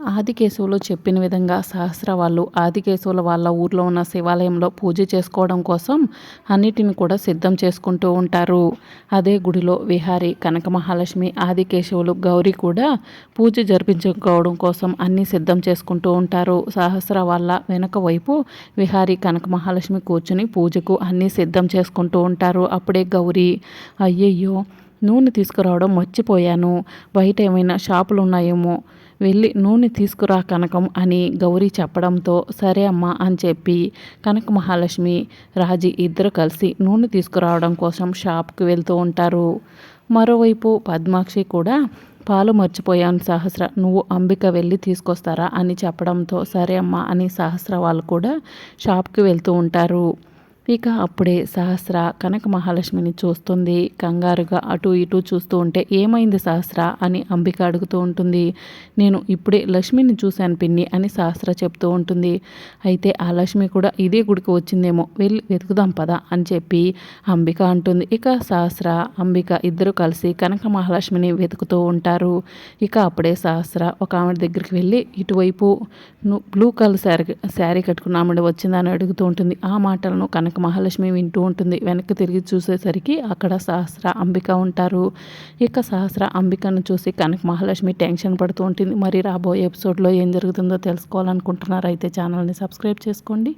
ఆదికేశవులు చెప్పిన విధంగా సహస్ర వాళ్ళు ఆదికేశవుల వాళ్ళ ఊర్లో ఉన్న శివాలయంలో పూజ చేసుకోవడం కోసం అన్నిటిని కూడా సిద్ధం చేసుకుంటూ ఉంటారు. అదే గుడిలో విహారి కనక మహాలక్ష్మి ఆదికేశవులు గౌరీ కూడా పూజ జరిపించుకోవడం కోసం అన్నీ సిద్ధం చేసుకుంటూ ఉంటారు. సహస్ర వాళ్ళ వెనక వైపు విహారి కనక మహాలక్ష్మి కూర్చుని పూజకు అన్నీ సిద్ధం చేసుకుంటూ ఉంటారు. అప్పుడే గౌరీ అయ్యయ్యో నూనె తీసుకురావడం మర్చిపోయాను. బయట ఏమైనా షాపులు ఉన్నాయేమో వెళ్ళి నూనె తీసుకురా కనకం అని గౌరీ చెప్పడంతో సరే అమ్మా అని చెప్పి కనక మహాలక్ష్మి రాజీ ఇద్దరు కలిసి నూనె తీసుకురావడం కోసం షాప్కి వెళ్తూ ఉంటారు. మరోవైపు పద్మాక్షి కూడా పాలు మర్చిపోయాను సహస్ర నువ్వు అంబిక వెళ్ళి తీసుకొస్తారా? అని చెప్పడంతో సరే అమ్మా అని సహస్ర వాళ్ళు కూడా షాప్కి వెళ్తూ ఉంటారు. ఇక అప్పుడే సహస్ర కనక మహాలక్ష్మిని చూస్తుంది. కంగారుగా అటు ఇటు చూస్తూ ఉంటే ఏమైంది సహస్ర? అని అంబిక అడుగుతూ ఉంటుంది. నేను ఇప్పుడే లక్ష్మిని చూశాను పిన్ని అని సహస్ర చెప్తూ ఉంటుంది. అయితే ఆ లక్ష్మి కూడా ఇదే గుడికి వచ్చిందేమో వెళ్ళి వెతుకుదాం పదా అని చెప్పి అంబిక అంటుంది. ఇక సహస్ర అంబిక ఇద్దరు కలిసి కనక మహాలక్ష్మిని వెతుకుతూ ఉంటారు. ఇక అప్పుడే సహస్ర ఒక ఆమె దగ్గరికి వెళ్ళి ఇటువైపు బ్లూ కలర్ శారీ శారీ కట్టుకున్న ఆమె వచ్చిందని అడుగుతూ ఉంటుంది. ఆ మాటలను కనక మనకు మహాలక్ష్మి వింటూ ఉంటుంది. వెనక్కి తిరిగి చూసేసరికి అక్కడ సహస్ర అంబిక ఉంటారు. ఇక సహస్ర అంబికను చూసి కనక మహాలక్ష్మి టెన్షన్ పడుతూ ఉంటుంది. మరి రాబోయే ఎపిసోడ్లో ఏం జరుగుతుందో తెలుసుకోవాలనుకుంటున్నారు అయితే ఛానల్ని సబ్స్క్రైబ్ చేసుకోండి.